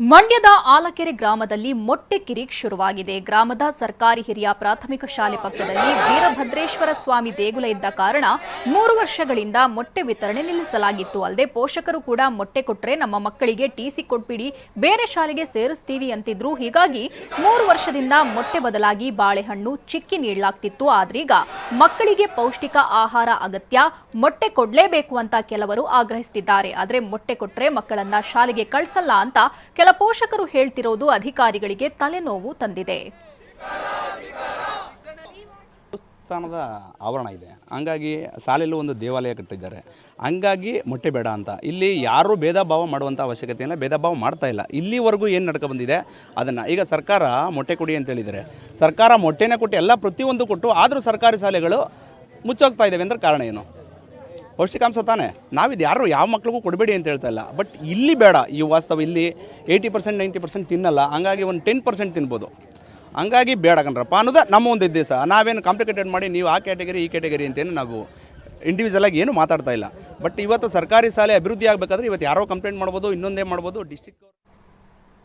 ಮಂಡ್ಯದ ಆಲಕೆರೆ ಗ್ರಾಮದಲ್ಲಿ ಮೊಟ್ಟೆ ಕಿರಿಕ್ ಶುರುವಾಗಿದೆ. ಗ್ರಾಮದ ಸರ್ಕಾರಿ ಹಿರಿಯ ಪ್ರಾಥಮಿಕ ಶಾಲೆ ಪಕ್ಕದಲ್ಲಿ ವೀರಭದ್ರೇಶ್ವರ ಸ್ವಾಮಿ ದೇಗುಲ ಇದ್ದ ಕಾರಣ ಮೂರು ವರ್ಷಗಳಿಂದ ಮೊಟ್ಟೆ ವಿತರಣೆ ನಿಲ್ಲಿಸಲಾಗಿತ್ತು. ಅಲ್ಲದೆ ಪೋಷಕರು ಕೂಡ ಮೊಟ್ಟೆ ಕೊಟ್ಟರೆ ನಮ್ಮ ಮಕ್ಕಳಿಗೆ ಟಿಸಿ ಕೊಟ್ಬಿಡಿ, ಬೇರೆ ಶಾಲೆಗೆ ಸೇರಿಸ್ತೀವಿ ಅಂತಿದ್ರು. ಹೀಗಾಗಿ ಮೂರು ವರ್ಷದಿಂದ ಮೊಟ್ಟೆ ಬದಲಾಗಿ ಬಾಳೆಹಣ್ಣು, ಚಿಕ್ಕಿ ನೀಡಲಾಗ್ತಿತ್ತು. ಆದ್ರೀಗ ಮಕ್ಕಳಿಗೆ ಪೌಷ್ಟಿಕ ಆಹಾರ ಅಗತ್ಯ, ಮೊಟ್ಟೆ ಕೊಡ್ಲೇಬೇಕು ಅಂತ ಕೆಲವರು ಆಗ್ರಹಿಸುತ್ತಿದ್ದಾರೆ ಆದರೆ ಮೊಟ್ಟೆ ಕೊಟ್ಟರೆ ಮಕ್ಕಳನ್ನ ಶಾಲೆಗೆ ಕಳ್ಸಲ್ಲ ಅಂತ ಕೆಲ ಪೋಷಕರು ಹೇಳ್ತಿರೋದು ಅಧಿಕಾರಿಗಳಿಗೆ ತಲೆನೋವು ತಂದಿದೆ. ಸ್ಥಾನದ ಆವರಣ ಇದೆ. ಹಂಗಾಗಿ ಸಾಲೆಯಲ್ಲಿ ಒಂದು ದೇವಾಲಯ ಕಟ್ಟಿದ್ದಾರೆ. ಹಂಗಾಗಿ ಮೊಟ್ಟೆ ಬೇಡ ಅಂತ. ಇಲ್ಲಿ ಯಾರೂ ಭೇದ ಭಾವ ಮಾಡುವಂಥ ಅವಶ್ಯಕತೆ ಇಲ್ಲ ಭೇದ ಭಾವ ಮಾಡ್ತಾ ಇಲ್ಲ. ಇಲ್ಲಿವರೆಗೂ ಏನು ನಡ್ಕೊ ಬಂದಿದೆ, ಅದನ್ನು ಈಗ ಸರ್ಕಾರ ಮೊಟ್ಟೆ ಕೊಡಿ ಅಂತ ಹೇಳಿದರೆ ಸರ್ಕಾರ ಮೊಟ್ಟೆನೇ ಕೊಟ್ಟು ಎಲ್ಲ ಪ್ರತಿಯೊಂದು ಕೊಟ್ಟು ಆದರೂ ಸರ್ಕಾರಿ ಶಾಲೆಗಳು ಮುಚ್ಚೋಗ್ತಾ ಇದ್ದಾವೆ ಅಂದ್ರೆ ಕಾರಣ ಏನು? ಪೌಷ್ಟಿಕಾಂಶ ತಾನೇ? ನಾವಿದು ಯಾರು ಯಾವ ಮಕ್ಳಿಗೂ ಕೊಡಬೇಡಿ ಅಂತ ಹೇಳ್ತಾ ಇಲ್ಲ. ಬಟ್ ಇಲ್ಲಿ ಬೇಡ. ಈ ವಾಸ್ತವ ಇಲ್ಲಿ ಏಯ್ಟಿ ಪರ್ಸೆಂಟ್ ನೈಂಟಿ ಪರ್ಸೆಂಟ್ ತಿನ್ನಲ್ಲ. ಹಂಗಾಗಿ ಒಂದು ಟೆನ್ ಪರ್ಸೆಂಟ್ ತಿನ್ಬೋದು. ಹಂಗಾಗಿ ಬೇಡ ಕಣ್ರಪ್ಪ. ಅನ್ನೋದು ನಮ್ಮ ಒಂದು ಉದ್ದೇಶ. ನಾವೇನು ಕಾಂಪ್ಲಿಕೇಟೆಡ್ ಮಾಡಿ ನೀವು ಆ ಕ್ಯಾಟಗರಿ ಈ ಕ್ಯಾಟಗರಿ ಅಂತೇನು ನಾವು ಇಂಡಿವಿಜುವಲ್ ಆಗಿ ಏನು ಮಾತಾಡ್ತಾ ಇಲ್ಲ. ಬಟ್ ಇವತ್ತು ಸರ್ಕಾರಿ ಶಾಲೆ ಅಭಿವೃದ್ಧಿ ಆಗಬೇಕಾದ್ರೆ ಇವತ್ತು ಯಾರೋ ಕಂಪ್ಲೇಂಟ್ ಮಾಡ್ಬೋದು, ಇನ್ನೊಂದೇ ಮಾಡ್ಬೋದು ಡಿಸ್ಟಿಕ್